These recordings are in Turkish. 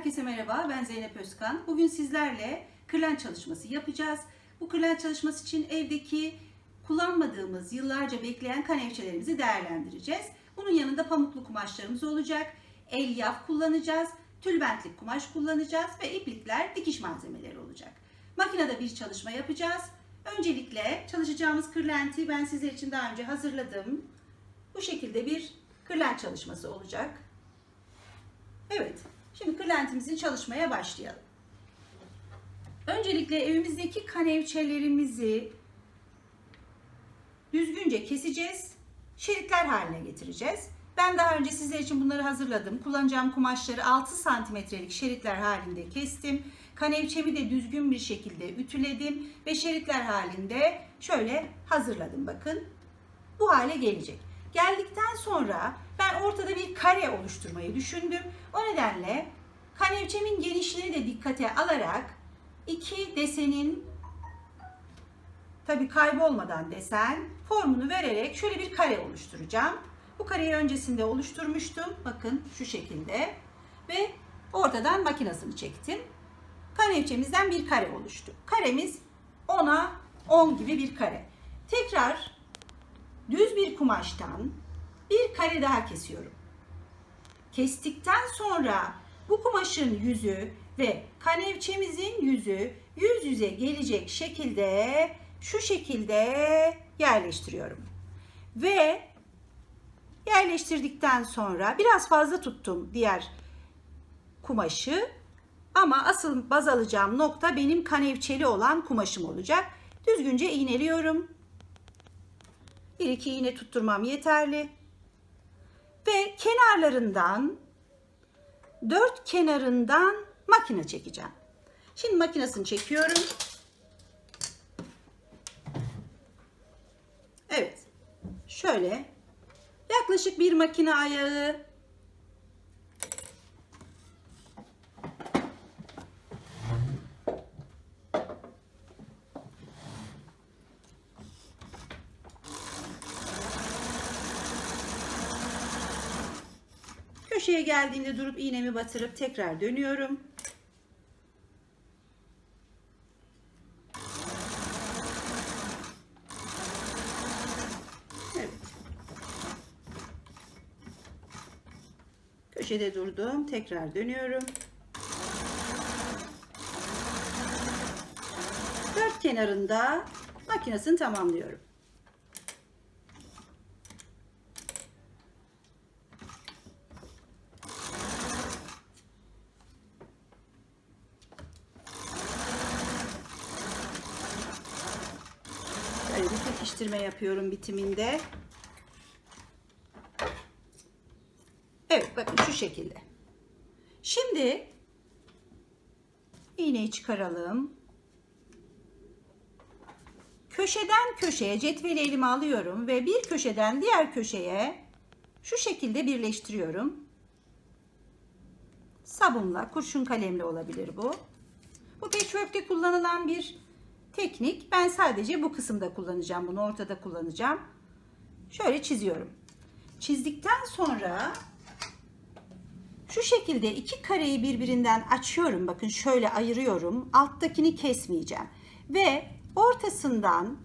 Herkese merhaba, ben Zeynep Özkan. Bugün sizlerle kırlent çalışması yapacağız. Bu kırlent çalışması için evdeki kullanmadığımız, yıllarca bekleyen kanevçelerimizi değerlendireceğiz. Bunun yanında pamuklu kumaşlarımız olacak, elyaf kullanacağız, tülbentlik kumaş kullanacağız ve iplikler dikiş malzemeleri olacak. Makinede bir çalışma yapacağız. Öncelikle çalışacağımız kırlenti ben sizler için daha önce hazırladım. Bu şekilde bir kırlent çalışması olacak. Evet, şimdi kırlentimizin çalışmaya başlayalım. Öncelikle evimizdeki kanevçelerimizi düzgünce keseceğiz. Şeritler haline getireceğiz. Ben daha önce sizler için bunları hazırladım. Kullanacağım kumaşları 6 santimetrelik şeritler halinde kestim. Kanevçemi de düzgün bir şekilde ütüledim ve şeritler halinde şöyle hazırladım bakın. Bu hale gelecek. Geldikten sonra ben ortada bir kare oluşturmayı düşündüm. O nedenle kanevçemin genişliğini de dikkate alarak iki desenin tabi kaybolmadan desen formunu vererek şöyle bir kare oluşturacağım. Bu kareyi öncesinde oluşturmuştum. Bakın şu şekilde ve ortadan makinasını çektim. Kanevçemizden bir kare oluştu. Karemiz 10'a 10 gibi bir kare. Tekrar düz bir kumaştan bir kare daha kesiyorum. Kestikten sonra bu kumaşın yüzü ve kanevçemizin yüzü yüz yüze gelecek şekilde şu şekilde yerleştiriyorum. Ve yerleştirdikten sonra biraz fazla tuttum diğer kumaşı ama asıl baz alacağım nokta benim kanevçeli olan kumaşım olacak. Düzgünce iğneliyorum. Bir iki iğne tutturmam yeterli. Ve kenarlarından dört kenarından makine çekeceğim. Şimdi makinesini çekiyorum. Evet. Şöyle yaklaşık bir makine ayağı Köşeye geldiğimde durup iğnemi batırıp tekrar dönüyorum. Köşede durdum. Tekrar dönüyorum. Dört kenarında makinesini tamamlıyorum. Böyle bir pekiştirme yapıyorum bitiminde. Evet bakın şu şekilde. Şimdi iğneyi çıkaralım. Köşeden köşeye cetveli elime alıyorum ve bir köşeden diğer köşeye şu şekilde birleştiriyorum. Sabunla, kurşun kalemle olabilir bu. Bu patchwork'te kullanılan bir teknik. Ben sadece bu kısımda kullanacağım. Bunu ortada kullanacağım. Şöyle çiziyorum. Çizdikten sonra şu şekilde iki kareyi birbirinden açıyorum. Bakın şöyle ayırıyorum. Alttakini kesmeyeceğim. Ve ortasından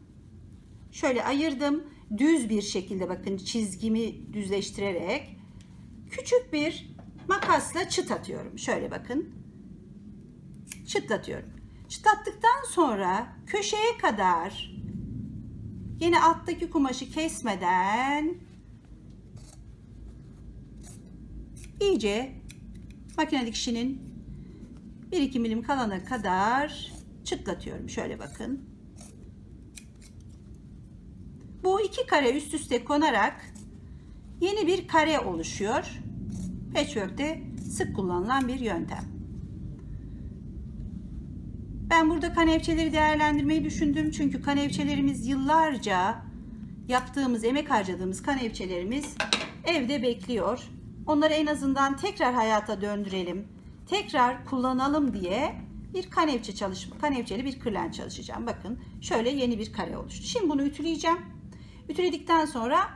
şöyle ayırdım. Düz bir şekilde bakın çizgimi düzleştirerek küçük bir makasla çıt atıyorum. Şöyle bakın. Çıtlatıyorum. Çıtlattıktan sonra köşeye kadar yine alttaki kumaşı kesmeden iyice makine dikişinin 1-2 milim kalana kadar çıtlatıyorum. Şöyle bakın. Bu iki kare üst üste konarak yeni bir kare oluşuyor. Patchwork'te sık kullanılan bir yöntem. Ben burada kanevçeleri değerlendirmeyi düşündüm. Çünkü kanevçelerimiz yıllarca yaptığımız, emek harcadığımız kanevçelerimiz evde bekliyor. Onları en azından tekrar hayata döndürelim, tekrar kullanalım diye bir kanevçe çalışma, kanevçeli bir kırlent çalışacağım. Bakın şöyle yeni bir kare oluştu. Şimdi bunu ütüleyeceğim. Ütüledikten sonra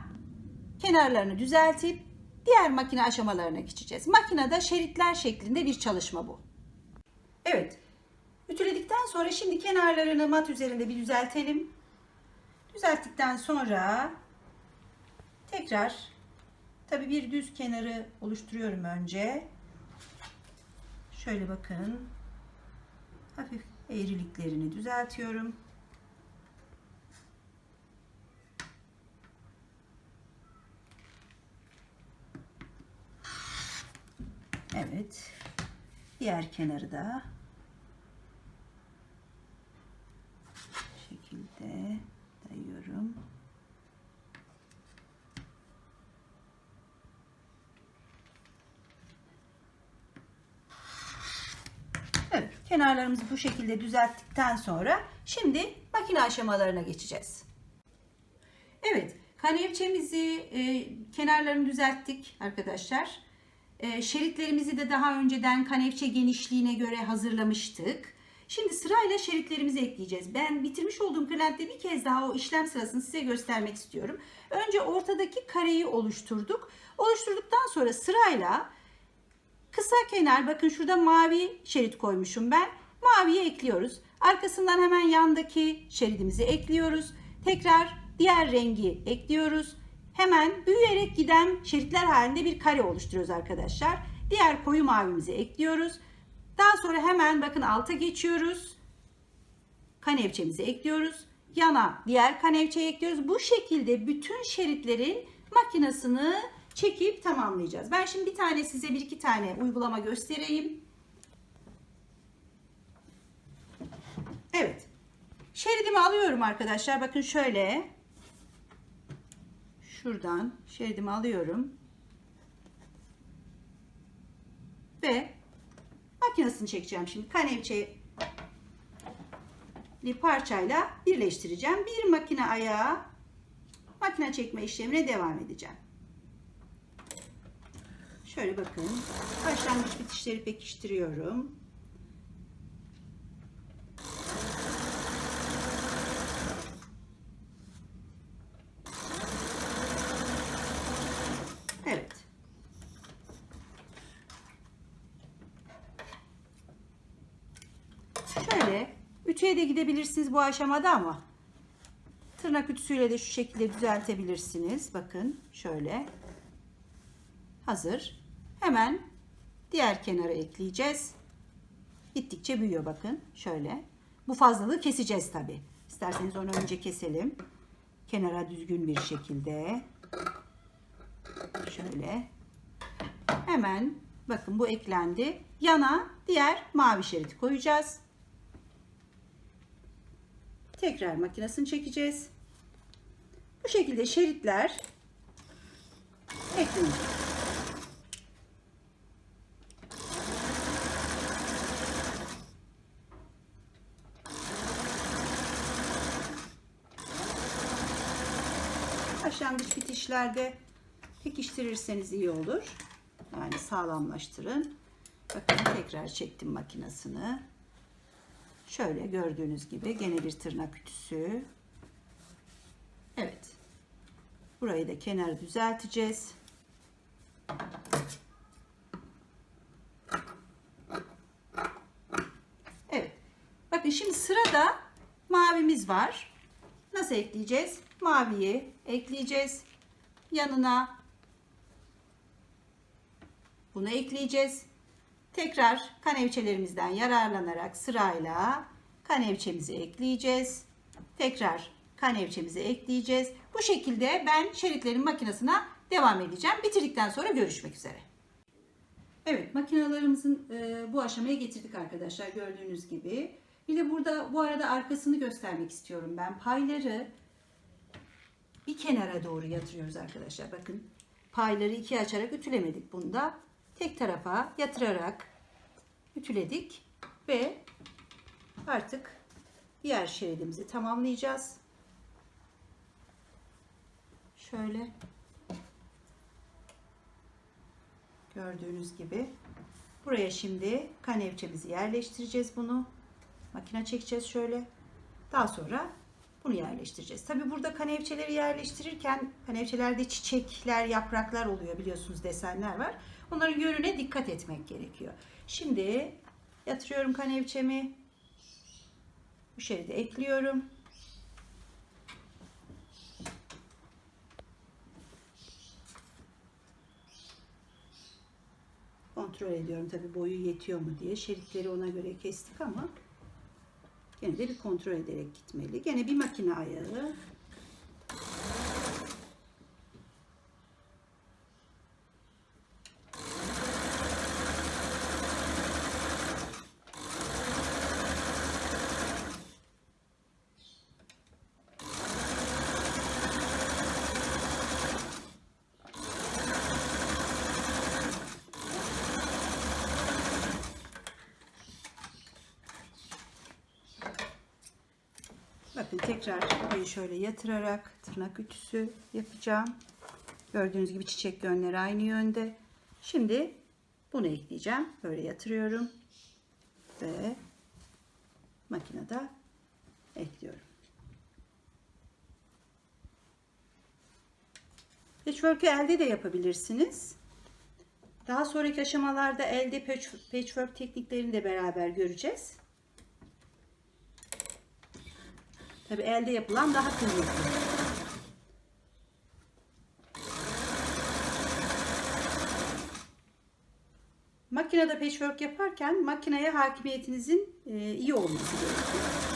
kenarlarını düzeltip diğer makine aşamalarına geçeceğiz. Makinede şeritler şeklinde bir çalışma bu. Evet. Ütüledikten sonra şimdi kenarlarını mat üzerinde bir düzeltelim. Düzelttikten sonra tekrar tabi bir düz kenarı oluşturuyorum önce. Şöyle bakın. Hafif eğriliklerini düzeltiyorum. Evet. Diğer kenarı da bu şekilde dayıyorum. Evet, kenarlarımızı bu şekilde düzelttikten sonra şimdi makine aşamalarına geçeceğiz. Evet, kanevçemizi e, kenarlarını düzelttik arkadaşlar. E, şeritlerimizi de daha önceden kanevçe genişliğine göre hazırlamıştık. Şimdi sırayla şeritlerimizi ekleyeceğiz. Ben bitirmiş olduğum kırlentte bir kez daha o işlem sırasını size göstermek istiyorum. Önce ortadaki kareyi oluşturduk. Oluşturduktan sonra sırayla kısa kenar bakın şurada mavi şerit koymuşum ben. Maviyi ekliyoruz. Arkasından hemen yandaki şeridimizi ekliyoruz. Tekrar diğer rengi ekliyoruz. Hemen büyüyerek giden şeritler halinde bir kare oluşturuyoruz arkadaşlar. Diğer koyu mavimizi ekliyoruz. Daha sonra hemen bakın alta geçiyoruz. Kanevçemizi ekliyoruz. Yana diğer kanevçeyi ekliyoruz. Bu şekilde bütün şeritlerin makinasını çekip tamamlayacağız. Ben şimdi bir tane size bir iki tane uygulama göstereyim. Evet. Şeridimi alıyorum arkadaşlar. Bakın şöyle. Şuradan şeridimi alıyorum. Ve makinesini çekeceğim şimdi. Kanevçeli parçayla birleştireceğim. Bir makine ayağı makine çekme işlemine devam edeceğim. Şöyle bakın. Başlangıç bitişleri pekiştiriyorum. Evet. Şöyle ütüye de gidebilirsiniz bu aşamada ama tırnak ütüsüyle de şu şekilde düzeltebilirsiniz. Bakın şöyle. Hazır. Hemen diğer kenara ekleyeceğiz. Gittikçe büyüyor bakın. Şöyle. Bu fazlalığı keseceğiz tabi. İsterseniz onu önce keselim. Kenara düzgün bir şekilde. Şöyle. Hemen bakın bu eklendi. Yana diğer mavi şeridi koyacağız. Tekrar makinesini çekeceğiz. Bu şekilde şeritler eklenecek. Başlangıç bitişlerde pekiştirirseniz iyi olur. Yani sağlamlaştırın. Bakın tekrar çektim makinesini. Şöyle gördüğünüz gibi gene bir tırnak ütüsü. Evet. Burayı da kenarı düzelteceğiz. Evet. Bakın şimdi sırada mavimiz var. Nasıl ekleyeceğiz? Maviyi ekleyeceğiz. Yanına bunu ekleyeceğiz. Tekrar kanevçelerimizden yararlanarak sırayla kanevçemizi ekleyeceğiz. Tekrar kanevçemizi ekleyeceğiz. Bu şekilde ben şeritlerin makinesine devam edeceğim. Bitirdikten sonra görüşmek üzere. Evet makinalarımızın e, bu aşamaya getirdik arkadaşlar gördüğünüz gibi. Bir de burada bu arada arkasını göstermek istiyorum ben. Payları bir kenara doğru yatırıyoruz arkadaşlar. Bakın payları ikiye açarak ütülemedik bunda. Tek tarafa yatırarak ütüledik ve artık diğer şeridimizi tamamlayacağız. Şöyle gördüğünüz gibi buraya şimdi kanevçemizi yerleştireceğiz bunu. Makine çekeceğiz şöyle. Daha sonra Bunu yerleştireceğiz. Tabi burada kanevçeleri yerleştirirken kanevçelerde çiçekler, yapraklar oluyor biliyorsunuz desenler var. Onların yönüne dikkat etmek gerekiyor. Şimdi yatırıyorum kanevçemi. Bu şeridi ekliyorum. Kontrol ediyorum tabi boyu yetiyor mu diye. Şeritleri ona göre kestik ama Gene de bir kontrol ederek gitmeli. Gene bir makine ayağı. Bakın tekrar burayı şöyle yatırarak tırnak ütüsü yapacağım. Gördüğünüz gibi çiçek yönleri aynı yönde. Şimdi bunu ekleyeceğim. Böyle yatırıyorum. Ve makinede ekliyorum. Patchwork'ü elde de yapabilirsiniz. Daha sonraki aşamalarda elde patch- patchwork tekniklerini de beraber göreceğiz. Tabi elde yapılan daha kıymetli. Makinede patchwork yaparken makineye hakimiyetinizin e, iyi olması gerekiyor.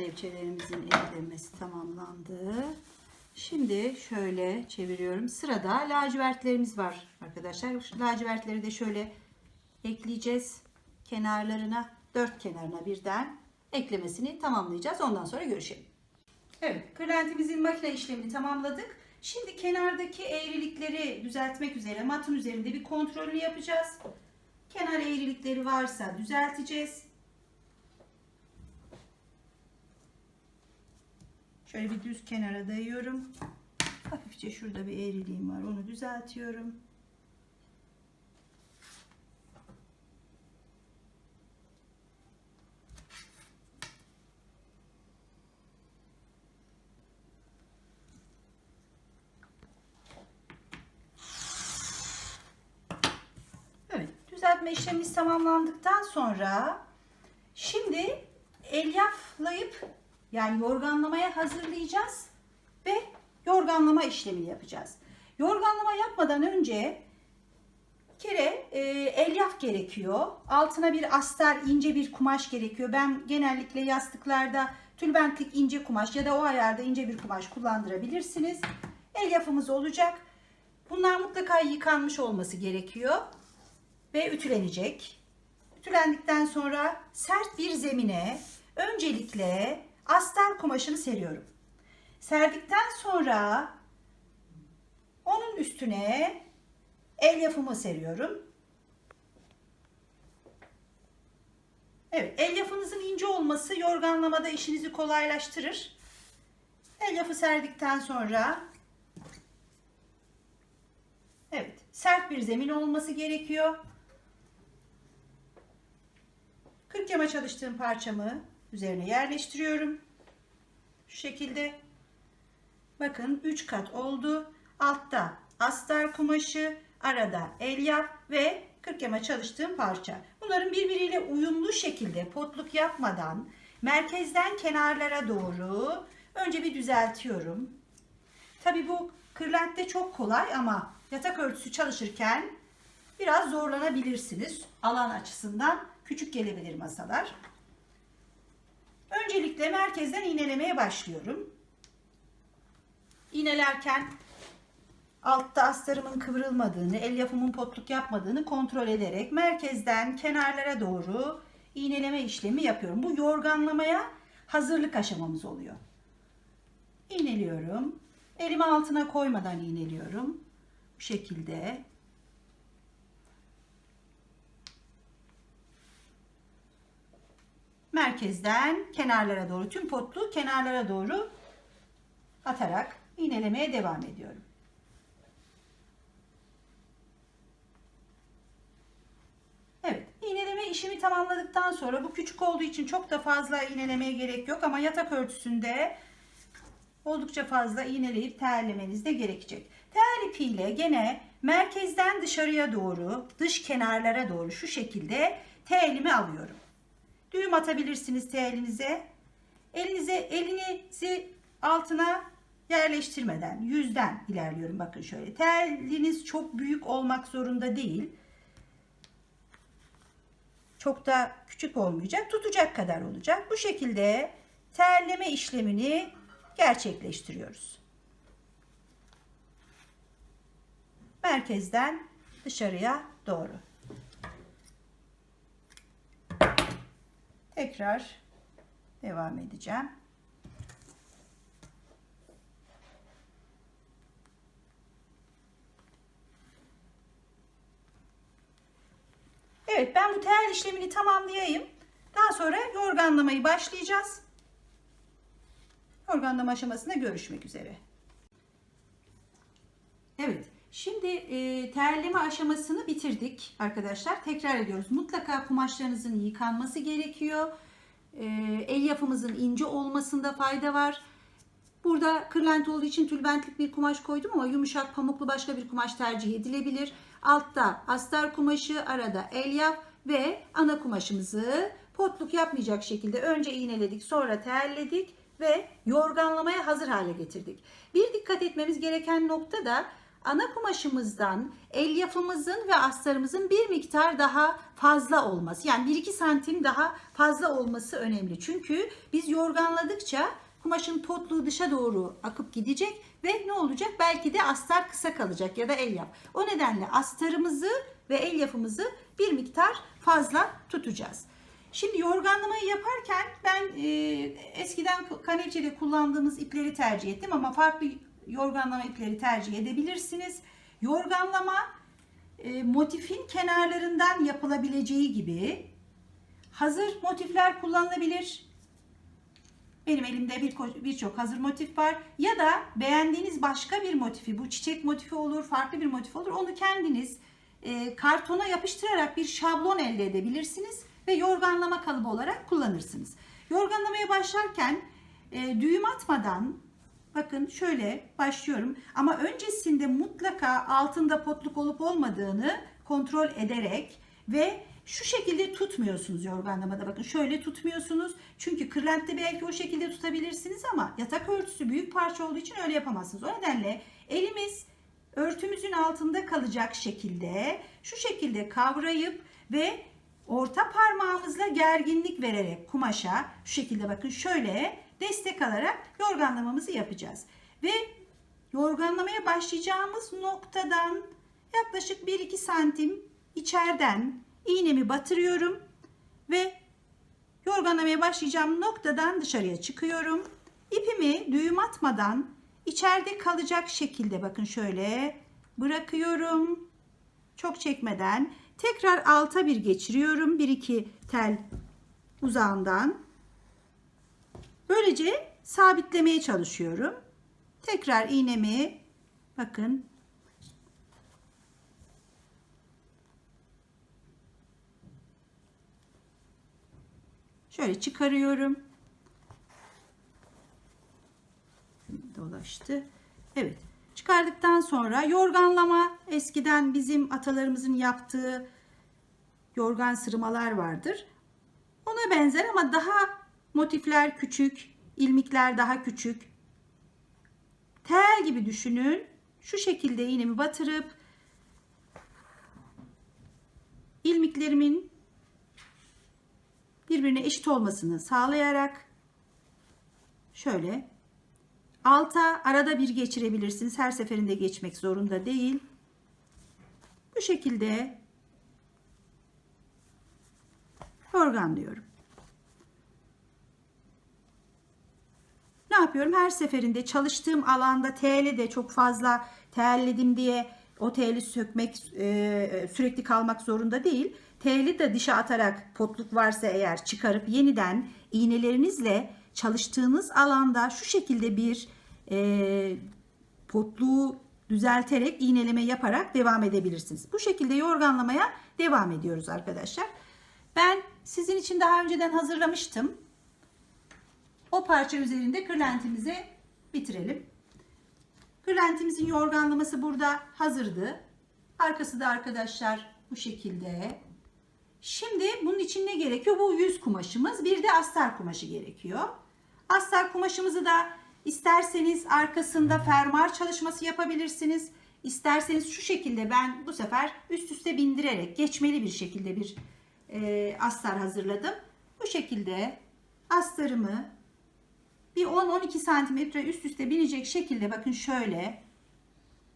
Evet. Kanepçelerimizin eklenmesi tamamlandı. Şimdi şöyle çeviriyorum. Sırada lacivertlerimiz var arkadaşlar. Lacivertleri de şöyle ekleyeceğiz. Kenarlarına, dört kenarına birden eklemesini tamamlayacağız. Ondan sonra görüşelim. Evet, kırlentimizin makine işlemini tamamladık. Şimdi kenardaki eğrilikleri düzeltmek üzere matın üzerinde bir kontrolünü yapacağız. Kenar eğrilikleri varsa düzelteceğiz. Şöyle bir düz kenara dayıyorum. Hafifçe şurada bir eğriliğim var. Onu düzeltiyorum. Düzeltme işlemimiz tamamlandıktan sonra şimdi elyaflayıp yani yorganlamaya hazırlayacağız ve yorganlama işlemini yapacağız. Yorganlama yapmadan önce bir kere e, elyaf gerekiyor. Altına bir astar ince bir kumaş gerekiyor. Ben genellikle yastıklarda tülbentlik ince kumaş ya da o ayarda ince bir kumaş kullandırabilirsiniz. Elyafımız olacak. Bunlar mutlaka yıkanmış olması gerekiyor ve ütülenecek. Ütülendikten sonra sert bir zemine öncelikle astar kumaşını seriyorum. Serdikten sonra onun üstüne elyafımı seriyorum. Evet, elyafınızın ince olması yorganlamada işinizi kolaylaştırır. Elyafı serdikten sonra Evet, sert bir zemin olması gerekiyor. 40 yama çalıştığım parçamı üzerine yerleştiriyorum. Şu şekilde. Bakın 3 kat oldu. Altta astar kumaşı, arada elyaf ve 40 yama çalıştığım parça. Bunların birbiriyle uyumlu şekilde potluk yapmadan merkezden kenarlara doğru önce bir düzeltiyorum. Tabi bu kırlentte çok kolay ama yatak örtüsü çalışırken biraz zorlanabilirsiniz. Alan açısından küçük gelebilir masalar. Öncelikle merkezden iğnelemeye başlıyorum. İğnelerken altta astarımın kıvrılmadığını, elyafımın potluk yapmadığını kontrol ederek merkezden kenarlara doğru iğneleme işlemi yapıyorum. Bu yorganlamaya hazırlık aşamamız oluyor. İğneliyorum. Elimi altına koymadan iğneliyorum. Bu şekilde. Merkezden kenarlara doğru tüm potlu kenarlara doğru atarak iğnelemeye devam ediyorum. Evet, iğneleme işimi tamamladıktan sonra bu küçük olduğu için çok da fazla iğnelemeye gerek yok ama yatak örtüsünde oldukça fazla iğneleyip terlemeniz de gerekecek. Tel ipiyle gene merkezden dışarıya doğru, dış kenarlara doğru şu şekilde telimi alıyorum. Düğüm atabilirsiniz telinize. Elinize elinizi altına yerleştirmeden yüzden ilerliyorum. Bakın şöyle. Teliniz çok büyük olmak zorunda değil. Çok da küçük olmayacak. Tutacak kadar olacak. Bu şekilde terleme işlemini gerçekleştiriyoruz. Merkezden dışarıya doğru. Tekrar devam edeceğim. Evet ben bu tel işlemini tamamlayayım. Daha sonra yorganlamayı başlayacağız. Yorganlama aşamasında görüşmek üzere. Evet. Şimdi e, terleme aşamasını bitirdik arkadaşlar. Tekrar ediyoruz. Mutlaka kumaşlarınızın yıkanması gerekiyor. E, el yapımızın ince olmasında fayda var. Burada kırlent olduğu için tülbentlik bir kumaş koydum ama yumuşak pamuklu başka bir kumaş tercih edilebilir. Altta astar kumaşı, arada elyaf ve ana kumaşımızı potluk yapmayacak şekilde önce iğneledik, sonra terledik ve yorganlamaya hazır hale getirdik. Bir dikkat etmemiz gereken nokta da ana kumaşımızdan elyafımızın ve astarımızın bir miktar daha fazla olması. Yani 1-2 santim daha fazla olması önemli. Çünkü biz yorganladıkça kumaşın potluğu dışa doğru akıp gidecek ve ne olacak? Belki de astar kısa kalacak ya da elyaf. O nedenle astarımızı ve elyafımızı bir miktar fazla tutacağız. Şimdi yorganlamayı yaparken ben e, eskiden kanepçede kullandığımız ipleri tercih ettim ama farklı yorganlama ipleri tercih edebilirsiniz. Yorganlama e, motifin kenarlarından yapılabileceği gibi hazır motifler kullanılabilir. Benim elimde bir birçok hazır motif var. Ya da beğendiğiniz başka bir motifi, bu çiçek motifi olur, farklı bir motif olur. Onu kendiniz e, kartona yapıştırarak bir şablon elde edebilirsiniz ve yorganlama kalıbı olarak kullanırsınız. Yorganlamaya başlarken e, düğüm atmadan bakın şöyle başlıyorum ama öncesinde mutlaka altında potluk olup olmadığını kontrol ederek ve şu şekilde tutmuyorsunuz yorganlamada. Bakın şöyle tutmuyorsunuz. Çünkü kırlentte belki o şekilde tutabilirsiniz ama yatak örtüsü büyük parça olduğu için öyle yapamazsınız. O nedenle elimiz örtümüzün altında kalacak şekilde şu şekilde kavrayıp ve orta parmağımızla gerginlik vererek kumaşa şu şekilde bakın şöyle destek alarak yorganlamamızı yapacağız. Ve yorganlamaya başlayacağımız noktadan yaklaşık 1-2 santim içeriden iğnemi batırıyorum ve yorganlamaya başlayacağım noktadan dışarıya çıkıyorum. İpimi düğüm atmadan içeride kalacak şekilde bakın şöyle bırakıyorum. Çok çekmeden tekrar alta bir geçiriyorum. Bir iki tel uzağından. Böylece sabitlemeye çalışıyorum. Tekrar iğnemi bakın Şöyle çıkarıyorum. Dolaştı. Evet. Çıkardıktan sonra yorganlama eskiden bizim atalarımızın yaptığı yorgan sırmalar vardır. Ona benzer ama daha motifler küçük, ilmikler daha küçük. Tel gibi düşünün. Şu şekilde iğnemi batırıp ilmiklerimin birbirine eşit olmasını sağlayarak şöyle alta arada bir geçirebilirsiniz. Her seferinde geçmek zorunda değil. Bu şekilde organlıyorum. Ne yapıyorum? Her seferinde çalıştığım alanda TL de çok fazla terledim diye o teli sökmek e, sürekli kalmak zorunda değil. Teli de dışa atarak potluk varsa eğer çıkarıp yeniden iğnelerinizle çalıştığınız alanda şu şekilde bir e, potluğu düzelterek iğneleme yaparak devam edebilirsiniz. Bu şekilde yorganlamaya devam ediyoruz arkadaşlar. Ben sizin için daha önceden hazırlamıştım. O parça üzerinde kırlentimizi bitirelim. Kırlentimizin yorganlaması burada hazırdı. Arkası da arkadaşlar bu şekilde. Şimdi bunun için ne gerekiyor? Bu yüz kumaşımız. Bir de astar kumaşı gerekiyor. Astar kumaşımızı da isterseniz arkasında fermuar çalışması yapabilirsiniz. İsterseniz şu şekilde ben bu sefer üst üste bindirerek geçmeli bir şekilde bir e, astar hazırladım. Bu şekilde astarımı bir 10-12 santimetre üst üste binecek şekilde bakın şöyle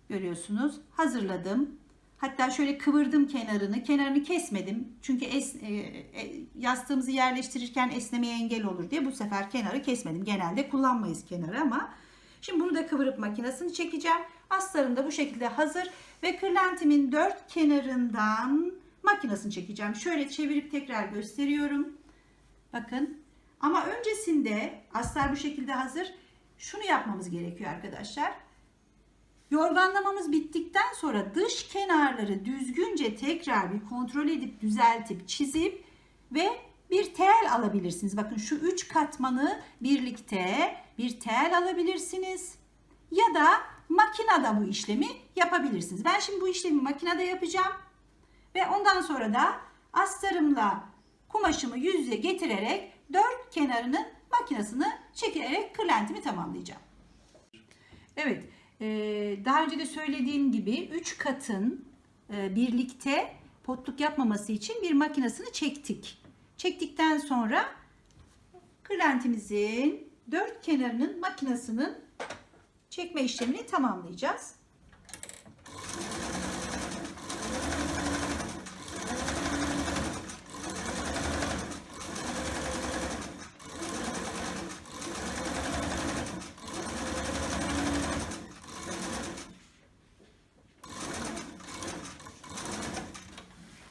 görüyorsunuz hazırladım. Hatta şöyle kıvırdım kenarını. Kenarını kesmedim. Çünkü es, e, e, yastığımızı yerleştirirken esnemeye engel olur diye bu sefer kenarı kesmedim. Genelde kullanmayız kenarı ama şimdi bunu da kıvırıp makinesini çekeceğim. Astarım da bu şekilde hazır ve kırlentimin dört kenarından makinesini çekeceğim. Şöyle çevirip tekrar gösteriyorum. Bakın ama öncesinde astar bu şekilde hazır. Şunu yapmamız gerekiyor arkadaşlar. Yorganlamamız bittikten sonra dış kenarları düzgünce tekrar bir kontrol edip düzeltip çizip ve bir tel alabilirsiniz. Bakın şu üç katmanı birlikte bir tel alabilirsiniz. Ya da makinede bu işlemi yapabilirsiniz. Ben şimdi bu işlemi makinede yapacağım. Ve ondan sonra da astarımla kumaşımı yüz yüze getirerek dört kenarının makinesini çekerek kırlentimi tamamlayacağım. Evet, daha önce de söylediğim gibi 3 katın e, birlikte potluk yapmaması için bir makinesini çektik. Çektikten sonra kırlentimizin dört kenarının makinesinin çekme işlemini tamamlayacağız.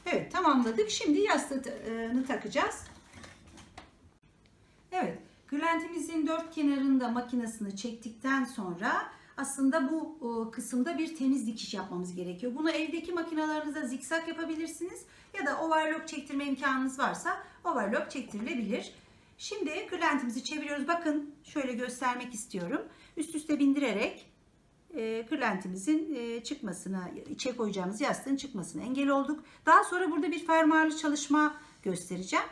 Evet tamamladık. Şimdi yastığını takacağız. Evet kırlentimizin dört kenarında makinesini çektikten sonra aslında bu kısımda bir temiz dikiş yapmamız gerekiyor. Bunu evdeki makinalarınızda zikzak yapabilirsiniz ya da overlock çektirme imkanınız varsa overlock çektirilebilir. Şimdi kırlentimizi çeviriyoruz. Bakın şöyle göstermek istiyorum. Üst üste bindirerek e, kırlentimizin e, çıkmasına, içe koyacağımız yastığın çıkmasına engel olduk. Daha sonra burada bir fermuarlı çalışma göstereceğim.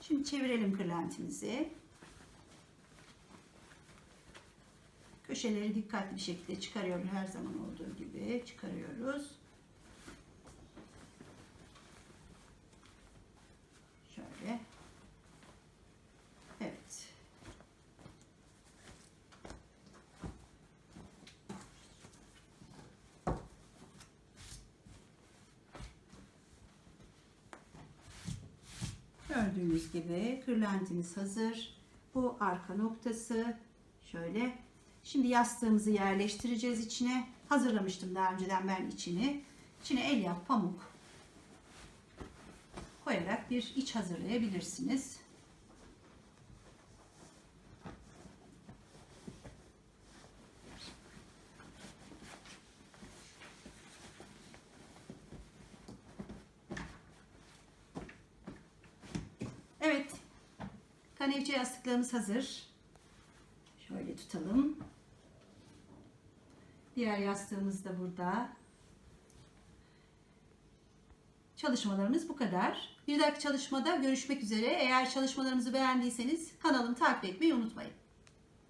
Şimdi çevirelim kırlentimizi. Köşeleri dikkatli bir şekilde çıkarıyorum her zaman olduğu gibi çıkarıyoruz. Şöyle. Evet. Gördüğünüz gibi kırlentimiz hazır. Bu arka noktası. Şöyle. Şimdi yastığımızı yerleştireceğiz içine. Hazırlamıştım daha önceden ben içini. İçine el yap pamuk koyarak bir iç hazırlayabilirsiniz. Evet. Kanevçe yastıklarımız hazır. Şöyle tutalım. Diğer yastığımız da burada. Çalışmalarımız bu kadar. Bir dahaki çalışmada görüşmek üzere. Eğer çalışmalarımızı beğendiyseniz kanalımı takip etmeyi unutmayın.